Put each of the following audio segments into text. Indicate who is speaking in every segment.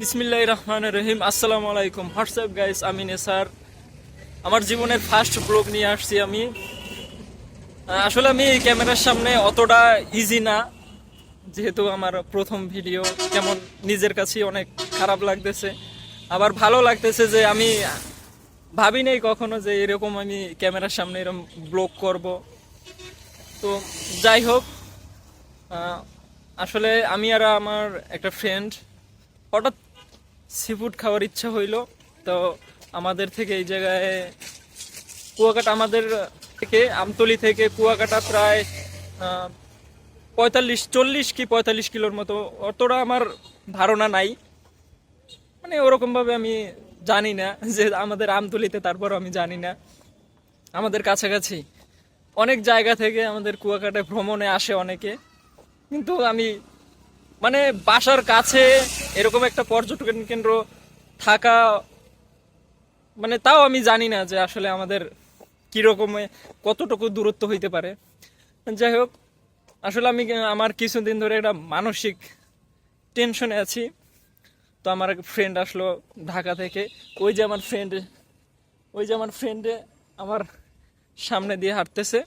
Speaker 1: বিসমিল্লাহ রহমান রহিম, আসসালামু আলাইকুম। হোয়াটসঅ্যাপ গাইস আমি নেসার। আমার জীবনের ফার্স্ট ব্লগ নিয়ে আসছি আমি। আসলে আমি এই ক্যামেরার সামনে অতটা ইজি না। যেহেতু আমার প্রথম ভিডিও কেমন নিজের কাছেই অনেক খারাপ লাগতেছে। আবার ভালো লাগতেছে যে আমি ভাবি নাই কখনো যে এরকম আমি ক্যামেরার সামনে এরকম ব্লগ করব। তো যাই হোক আসলে আমি আর আমার একটা ফ্রেন্ড হঠাৎ সিফুড খাওয়ার ইচ্ছা হইল। তো আমাদের থেকে এই জায়গায় কুয়াকাটা আমাদের থেকে, আমতলি থেকে কুয়াকাটা প্রায় পঁয়তাল্লিশ, চল্লিশ কি পঁয়তাল্লিশ কিলোর মতো। অতটা আমার ধারণা নাই। মানে ওরকমভাবে আমি জানি না যে আমাদের আমতলিতে তারপর আমি জানি না। আমাদের কাছাকাছি অনেক জায়গা থেকে আমাদের কুয়াকাটায় ভ্রমণে আসে অনেকে। কিন্তু আমি মানে বাসার কাছে এরকম একটা পর্যটন কেন্দ্র থাকা মানে তাও আমি জানি না যে আসলে আমাদের কীরকম কতটুকু দূরত্ব হইতে পারে। যাই হোক, আসলে আমি আমার কিছুদিন ধরে একটা মানসিক টেনশনে আছি। তো আমার এক ফ্রেন্ড আসলো ঢাকা থেকে। ওই যে আমার ফ্রেন্ড ওই যে আমার ফ্রেন্ডে আমার সামনে দিয়ে হাঁটতেছে।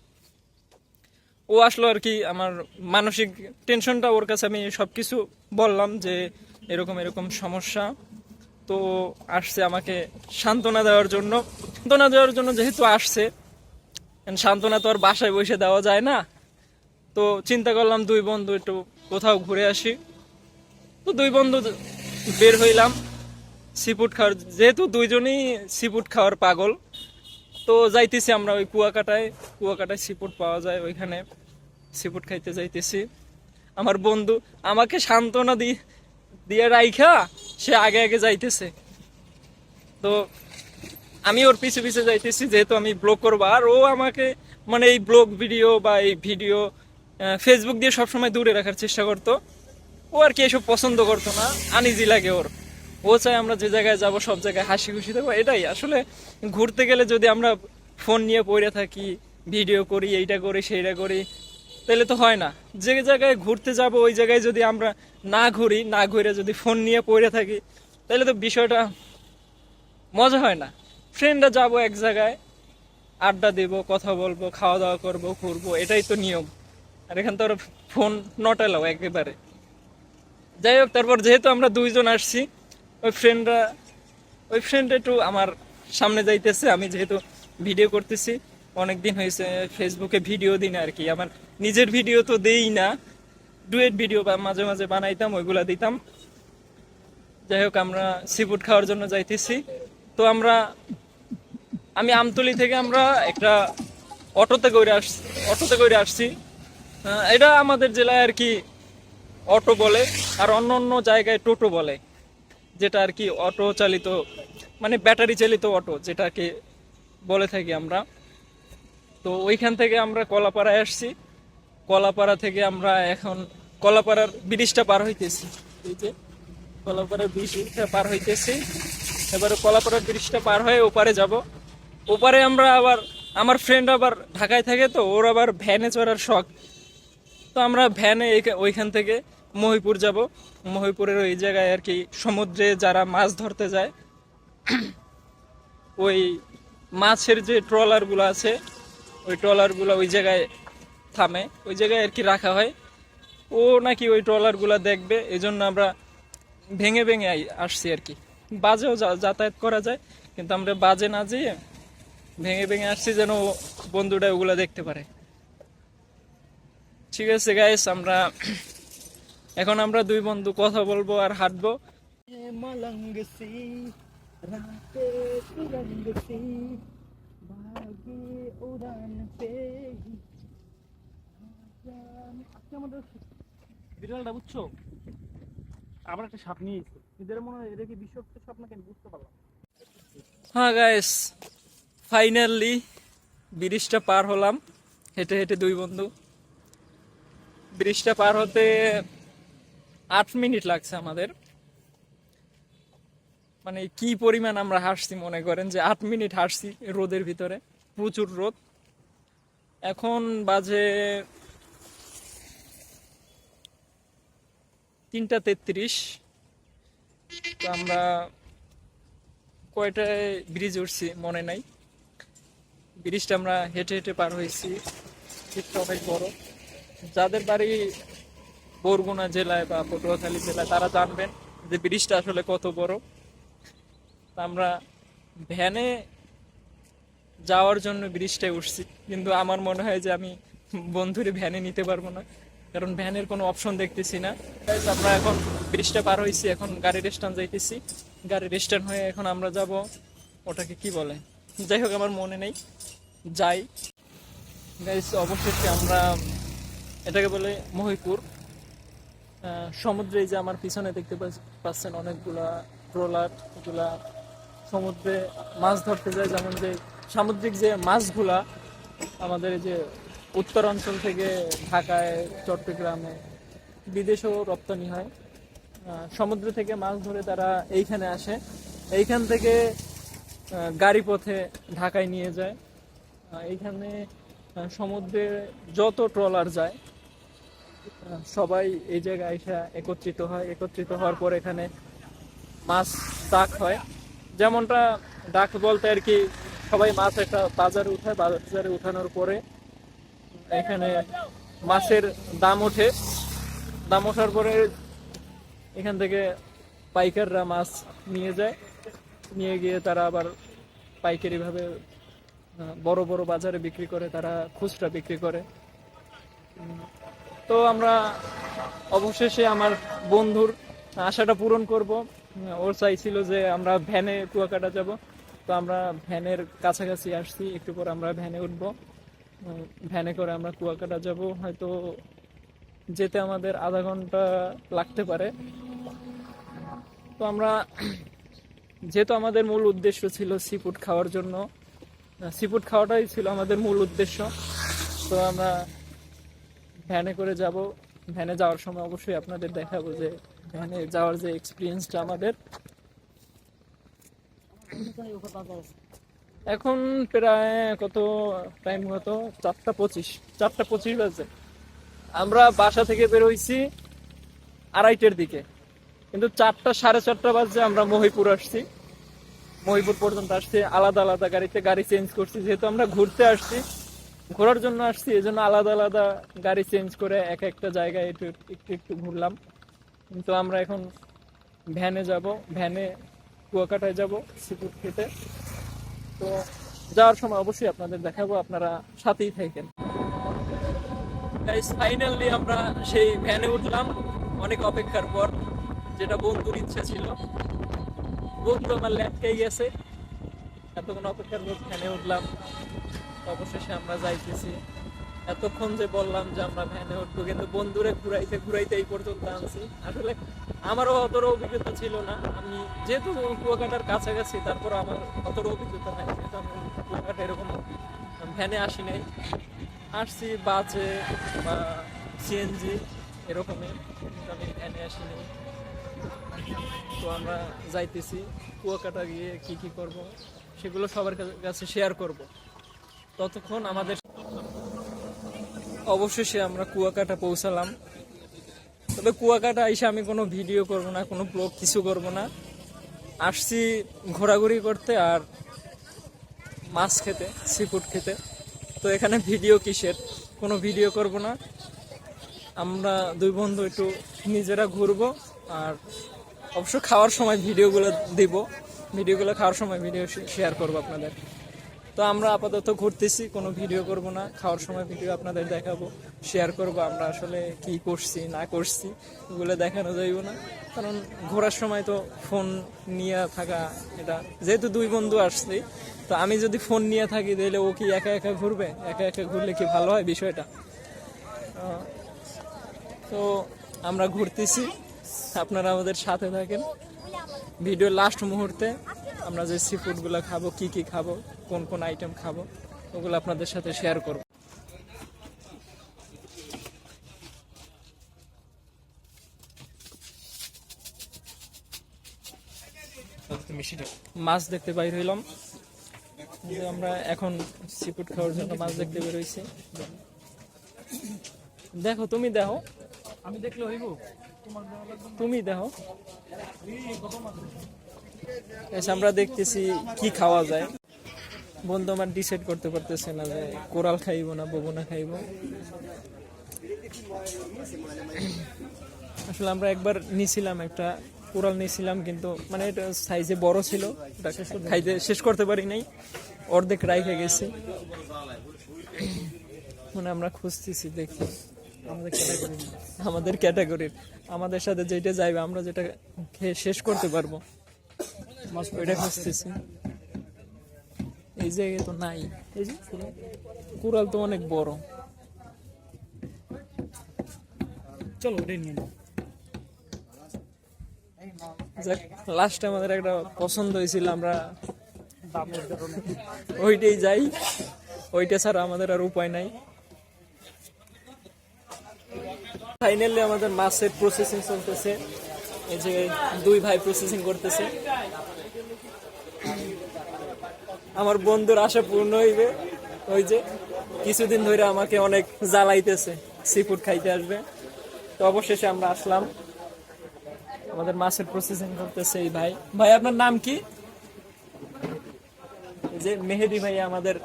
Speaker 1: ও আসলো আর কি, আমার মানসিক টেনশনটা ওর কাছে আমি সব কিছু বললাম যে এরকম এরকম সমস্যা। তো আসছে আমাকে সান্ত্বনা দেওয়ার জন্য। সান্ত্বনা দেওয়ার জন্য যেহেতু আসছে সান্ত্বনা তো আর বাসায় বসে দেওয়া যায় না। তো চিন্তা করলাম দুই বন্ধু একটু কোথাও ঘুরে আসি। তো দুই বন্ধু বের হইলাম সিফুড খাওয়ার, যেহেতু দুইজনই সিফুড খাওয়ার পাগল, তো যাইতেছি আমরা ওই কুয়াকাটায়। কুয়াকাটায় সিফুড পাওয়া যায় ওইখানে। সিফুড খাইতে যাইতেছি। আমার বন্ধু আমাকে সান্ত্বনা দি দিয়ে রাইখা সে আগে আগে যাইতেছে। তো আমি ওর পিছে পিছে যাইতেছি, যেহেতু আমি ব্লগ করব। আর ও আমাকে মানে এই ব্লগ ভিডিও বা এই ভিডিও ফেসবুক দিয়ে সবসময় দূরে রাখার চেষ্টা করতো। ও আর কি এসব পছন্দ করতো না, আনিজি লাগে ওর। ও চায় আমরা যে জায়গায় যাব, সব জায়গায় হাসি খুশি থাকব, এটাই। আসলে ঘুরতে গেলে যদি আমরা ফোন নিয়ে পড়ে থাকি, ভিডিও করি, এইটা করি, সেইটা করি তাহলে তো হয় না। যে জায়গায় ঘুরতে যাব, ওই জায়গায় যদি আমরা না ঘুরি, না ঘুরে যদি ফোন নিয়ে পড়ে থাকি তাহলে তো বিষয়টা মজা হয় না। ফ্রেন্ডরা যাব এক জায়গায়, আড্ডা দেব, কথা বলব খাওয়া দাওয়া করব, ঘুরবো, এটাই তো নিয়ম। আর এখান তো ফোন নট এলাও একেবারে। যাই হোক, তারপর যেহেতু আমরা দুইজন আসছি, ওই ফ্রেন্ডরা ওই ফ্রেন্ড একটু আমার সামনে যাইতেছে, আমি যেহেতু ভিডিও করতেছি। অনেক দিন হয়েছে ফেসবুকে ভিডিও দিন আর কি আমার নিজের ভিডিও তো দেই না। ডুয়েট ভিডিও বা মাঝে মাঝে বানাইতাম, ওইগুলা দিতাম। যাই হোক, আমরা সিফুড খাওয়ার জন্য যাইতেছি। তো আমরা, আমি আমতলি থেকে আমরা একটা অটোতে করে আসছি অটোতে করে আসছি। এটা আমাদের জেলায় আর কি অটো বলে, আর অন্য অন্য জায়গায় টোটো বলে। যেটা আর কি অটো চালিত মানে ব্যাটারি চালিত অটো, যেটাকে বলে থাকি আমরা। তো ওইখান থেকে আমরা কলাপাড়ায় আসছি। কলাপাড়া থেকে আমরা এখন কলাপাড়ার ব্রিজটা পার হইতেছি। এই যে কলাপাড়ার ব্রিজটা পার হইতেছি। এবারে কলাপাড়ার ব্রিজটা পার হয়ে ওপারে যাব। ওপারে আমরা আবার আমার ফ্রেন্ড আবার ঢাকায় থাকে তো, ওর আবার ভ্যানে চড়ার শখ। তো আমরা ভ্যানে ওইখান থেকে মহিপুর যাব। মহিপুরের ওই জায়গায় আর কি সমুদ্রে যারা মাছ ধরতে যায়, ওই মাছের যে ট্রলারগুলো আছে ওই ট্রলারগুলো ওই জায়গায় থামে, ওই জায়গায় আর কি রাখা হয়। ও নাকি ওই ট্রলারগুলো দেখবে এই জন্য আমরা ভেঙে ভেঙে আসছি আর কি। বাজেও যাতায়াত করা যায়, কিন্তু আমরা বাজে না যেয়ে ভেঙে ভেঙে আসছি যেন বন্ধুটা ওগুলো দেখতে পারে। ঠিক আছে গাইস আমরা এখন আমরা দুই বন্ধু কথা বলব আর হাঁটবো।
Speaker 2: ও বিড়ালটা, বুঝছ? আবার একটা সাপ এদের মনে হয় এটা কি সাপ নাকি বুঝতে পারলাম
Speaker 1: হ্যাঁ গাইস ফাইনালি ব্রিজটা পার হলাম। হেঁটে হেঁটে দুই বন্ধু। ব্রিজটা পার হতে আট মিনিট লাগছে আমাদের। মানে কি পরিমাণ আমরা হাসছি মনে করেন যে আট মিনিট হাসছি রোদের ভিতরে। প্রচুর রোদ। এখন বাজে তিনটা তেত্রিশ। তো আমরা কয়টায় ব্রিজ উঠছি মনে নাই। ব্রিজটা আমরা হেঁটে হেঁটে পার হয়েছি। ব্রিজটা অনেক বড়। যাদের বাড়ি বরগুনা জেলায় বা পটুয়াখালী জেলায়, তারা জানবেন যে ব্রিজটা আসলে কত বড়। আমরা ভ্যানে যাওয়ার জন্য ব্রিজটায় উঠছি। কিন্তু আমার মনে হয় যে আমি বন্ধুরে ভ্যানে নিতে পারব না। কারণ ভ্যানের কোনো অপশন দেখতেছি না। আমরা এখন ব্রিজটা পার হয়েছি এখন গাড়ির স্ট্যান্ড যাইতেছি। গাড়ির স্ট্যান্ড হয়ে এখন আমরা যাব, ওটাকে কি বলে? যাই হোক, আমার মনে নেই। যাই। গাইস অবশেষে আমরা এটাকে বলে মহিপুর। সমুদ্রে যে আমার পিছনে দেখতে পাচ্ছেন অনেকগুলা ট্রলার এগুলা সমুদ্রে মাছ ধরতে যায়। যেমন যে সামুদ্রিক যে মাছগুলা, আমাদের যে উত্তর অঞ্চল থেকে ঢাকায়, চট্টগ্রামে, বিদেশেও রপ্তানি হয়। সমুদ্র থেকে মাছ ধরে তারা এইখানে আসে। এইখান থেকে গাড়ি পথে ঢাকায় নিয়ে যায়। এইখানে সমুদ্রে যত ট্রলার যায় সবাই এই জায়গায় এসে একত্রিত হয়। একত্রিত হওয়ার পর এখানে মাছ ডাক হয়। যেমনটা ডাক বলতে আর কি, সবাই মাছ একটা বাজারে উঠায়। বাজারে উঠানোর পরে এখানে মাছের দাম ওঠে। দাম ওঠার পরে এখান থেকে পাইকাররা মাছ নিয়ে যায়। নিয়ে গিয়ে তারা আবার পাইকারিভাবে বড় বড় বাজারে বিক্রি করে, তারা খুচরা বিক্রি করে। তো আমরা অবশেষে আমার বন্ধুর আশাটা পূরণ করব। ওর চাইছিল যে আমরা ভ্যানে কুয়াকাটা যাব। তো আমরা ভ্যানের কাছাকাছি আসছি। একটু পর আমরা ভ্যানে উঠবো। ভ্যানে করে আমরা কুয়াকাটা যাব, হয়তো যেতে আমাদের আধা ঘণ্টা লাগতে পারে। তো আমরা, যেহেতু আমাদের মূল উদ্দেশ্য ছিল সি ফুড খাওয়ার জন্য সি ফুড খাওয়াটাই ছিল আমাদের মূল উদ্দেশ্য। তো আমরা ভ্যানে করে যাব। ভ্যানে যাওয়ার সময় অবশ্যই আপনাদের দেখাবো যে ভ্যানে যাওয়ার যে এক্সপিরিয়েন্সটা আমাদের। এখন প্রায় কত টাইম কত চারটা পঁচিশ। চারটা পঁচিশ বাজে আমরা বাসা থেকে বের হইছি আড়াইটের দিকে। কিন্তু চারটা সাড়ে চারটা বাজে আমরা মহিপুর আসছি। মহিপুর পর্যন্ত আসছি, আলাদা আলাদা গাড়িতে গাড়ি চেঞ্জ করছি। যেহেতু আমরা ঘুরতে আসছি, ঘোরার জন্য আসছি এই জন্য আলাদা আলাদা গাড়ি চেঞ্জ করে এক একটা জায়গায় একটু একটু একটু ঘুরলাম। কিন্তু আমরা এখন ভ্যানে যাব, ভ্যানে কুয়াকাটায় যাব সিপুর খেতে। তো যাওয়ার সময় অবশ্যই আপনাদের দেখাবো, আপনারা সাথেই থাকেন। ফাইনালি আমরা সেই ভ্যানে উঠলাম। অনেক অপেক্ষার পর, যেটা বন্ধুর ইচ্ছা ছিল। বন্ধু আমার ল্যাটকে গেছে। এতক্ষণ অপেক্ষার পর ভ্যানে উঠলাম। অবশেষে আমরা যাইতেছি। এতক্ষণ যে বললাম যে আমরা ভ্যানে উঠবো, কিন্তু বন্ধুরে ঘুরাইতে ঘুরাইতে এই পর্যন্ত আনছি। আসলে আমারও অতটা অভিজ্ঞতা ছিল না। আমি যেহেতু কুয়াকাটার কাছাকাছি তারপর আমার অতটা অভিজ্ঞতা নাই। যেহেতু আমি কুয়াকাটা এরকম ভ্যানে আসি নাই। আসছি বাসে বা সিএনজি এরকমই, কিন্তু আমি ভ্যানে আসিনি তো আমরা যাইতেছি, কুয়াকাটা গিয়ে কি কি করব, সেগুলো সবার কাছে শেয়ার করব। ততক্ষণ আমাদের অবশেষে আমরা কুয়াকাটা পৌঁছালাম। তবে কুয়াকাটা এসে আমি কোনো ভিডিও করব না, কোনো ব্লগ কিছু করব না। আসছি ঘোরাঘুরি করতে আর মাছ খেতে সি ফুড খেতে। তো এখানে ভিডিও কিসের? কোনো ভিডিও করব না। আমরা দুই বন্ধু একটু নিজেরা ঘুরবো আর অবশ্য খাওয়ার সময় ভিডিওগুলো দিব। ভিডিওগুলো খাওয়ার সময় ভিডিও শেয়ার করব আপনাদের। তো আমরা আপাতত ঘুরতেছি, কোনো ভিডিও করব না। খাওয়ার সময় ভিডিও আপনাদের দেখাবো শেয়ার করব আমরা আসলে কি করছি, না করছি ওগুলো দেখানো যাইব না। কারণ ঘোরার সময় তো ফোন নিয়ে থাকা এটা, যেহেতু দুই বন্ধু আসছি, তো আমি যদি ফোন নিয়ে থাকি তাহলে ও কি একা একা ঘুরবে? একা একা ঘুরলে কি ভালো হয় বিষয়টা? তো আমরা ঘুরতেছি, আপনারা আমাদের সাথে থাকেন। ভিডিও লাস্ট মুহূর্তে। আমরা যে সি ফুডগুলো খাব কি কি খাব কোন কোন আইটেম খাব ওগুলো আপনাদের সাথে শেয়ার করব। মাছ দেখতে বাইর হইলাম। যে আমরা এখন সি ফুড খাওয়ার জন্য মাছ দেখতে বের হইছি। দেখো তুমি দেখো।
Speaker 2: আমি দেখলে হইব।
Speaker 1: তুমি দেখো। আমরা দেখতেছি কি খাওয়া যায়। বন্ধু আমার ডিসাইড করতে পারতেছে না যে কোরাল খাইবো না বগুনা খাইবো। আসলে আমরা একবার নিছিলাম, একটা কোরাল নিছিলাম, কিন্তু মানে এটা সাইজে বড় ছিল ওটা খাইতে শেষ করতে পারি নাই। অর্ধেক রাইখে গেছি। মানে আমরা খুঁজতেছি, দেখি। আমাদের ক্যাটাগরি আমাদের ক্যাটাগরির আমাদের সাথে যেটা যাইবে, আমরা যেটা খেয়ে শেষ করতে পারব। ওইটা খুঁজতেছি এই জায়গায় তো নাই এই যে কুড়াল তো অনেক বড়
Speaker 2: চলো ওটাই নিয়ে
Speaker 1: যাক লাস্টে আমাদের একটা পছন্দ হয়েছিল আমরা ওইটাই যাই। ওইটা ছাড়া আমাদের আর উপায় নাই। ফাইনালি আমাদের মাছের প্রসেসিং চলতেছে। এই যে দুই ভাই প্রসেসিং করতেছে। আমার বন্ধুর আশা পূর্ণ হইবে। ওই যে, কিছুদিন ধরে আমাকে অনেক জ্বালাইতেছে সি ফুড খাইতে আসবে। তো অবশেষে আমরা আসলাম। আমাদের মাছের প্রসেসিং করতেছে এই ভাই। ভাই, আপনার নাম কি? যে, মেহেদি ভাই আমাদের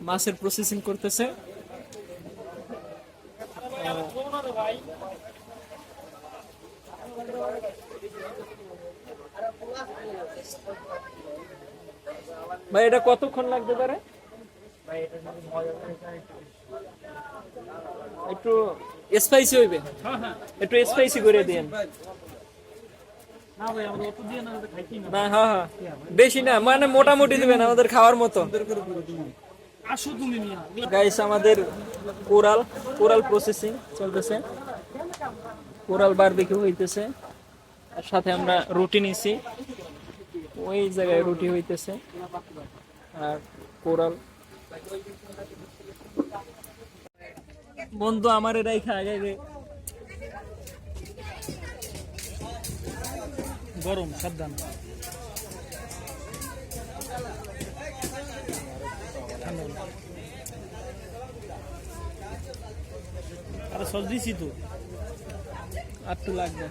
Speaker 1: মাছের প্রসেসিং করতেছে। এটা কতক্ষণ লাগতে পারে? একটু স্পাইসি হইবে?
Speaker 2: হ্যাঁ হ্যাঁ।
Speaker 1: একটু স্পাইসি করে দিন
Speaker 2: না ভাই
Speaker 1: হ্যাঁ হ্যাঁ। বেশি না মানে মোটামুটি দিবেন আমাদের খাওয়ার মতো। গাইস আমাদের কোরাল কোরাল প্রসেসিং চলতেছে। কোরাল বারবিকিউ হইতেছে। আর সাথে আমরা রুটি নিছি। ওই জায়গায় রুটি হইতেছে। আর কোরাল। বন্ধু, আমার এরাই খা আগে আগে।
Speaker 2: গরম, সাবধান। আরে সস দিছি তো।
Speaker 1: আর একটু লাগবে।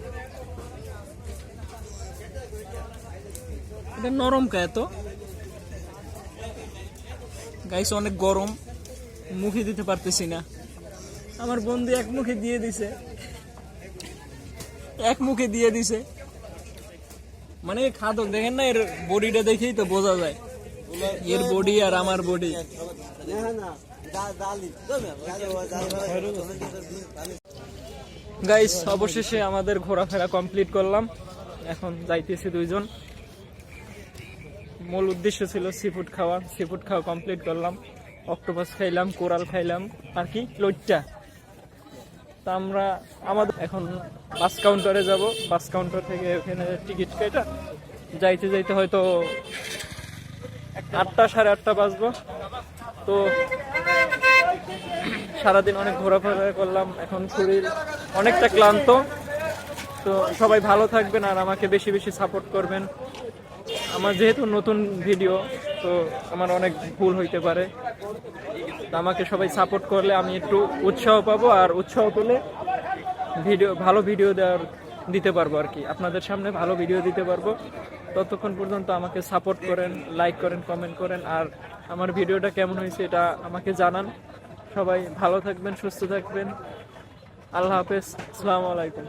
Speaker 1: এটা নরম কা এত। গাইস অনেক গরম। মুখে দিতে পারতেছি না। আমার বন্ধু এক মুখে দিয়ে দিছে। এক মুখে দিয়ে দিছে। মানে খাদক, দেখেন না এর বডিটা দেখেই তো বোঝা যায়। এর বডি আর আমার বডি। গাইস অবশেষে আমাদের ঘোরাফেরা কমপ্লিট করলাম। এখন যাইতেছি দুইজন। মূল উদ্দেশ্য ছিল সি ফুড খাওয়া। সি ফুড খাওয়া কমপ্লিট করলাম। অক্টোপাস খাইলাম, কোরাল খাইলাম, আর কি? লইট্টা। তা আমরা আমাদের এখন বাস কাউন্টারে যাব। বাস কাউন্টার থেকে ওখানে টিকিট কেটে যাইতে যাইতে হয়তো আটটা, সাড়ে আটটা বাজবো। তো সারাদিন অনেক ঘোরাফেরা করলাম। এখন শরীর অনেকটা ক্লান্ত। তো সবাই ভালো থাকবেন আর আমাকে বেশি বেশি সাপোর্ট করবেন। আমার যেহেতু নতুন ভিডিও, তো আমার অনেক ভুল হইতে পারে। তো আমাকে সবাই সাপোর্ট করলে আমি একটু উৎসাহ পাবো আর উৎসাহ পেলে ভিডিও, ভালো ভিডিও দেওয়ার দিতে পারব আর কি। আপনাদের সামনে ভালো ভিডিও দিতে পারব। ততক্ষণ পর্যন্ত আমাকে সাপোর্ট করেন লাইক করেন কমেন্ট করেন, আর আমার ভিডিওটা কেমন হয়েছে এটা আমাকে জানান। সবাই ভালো থাকবেন, সুস্থ থাকবেন। আল্লাহ হাফেজ। আসসালামু আলাইকুম।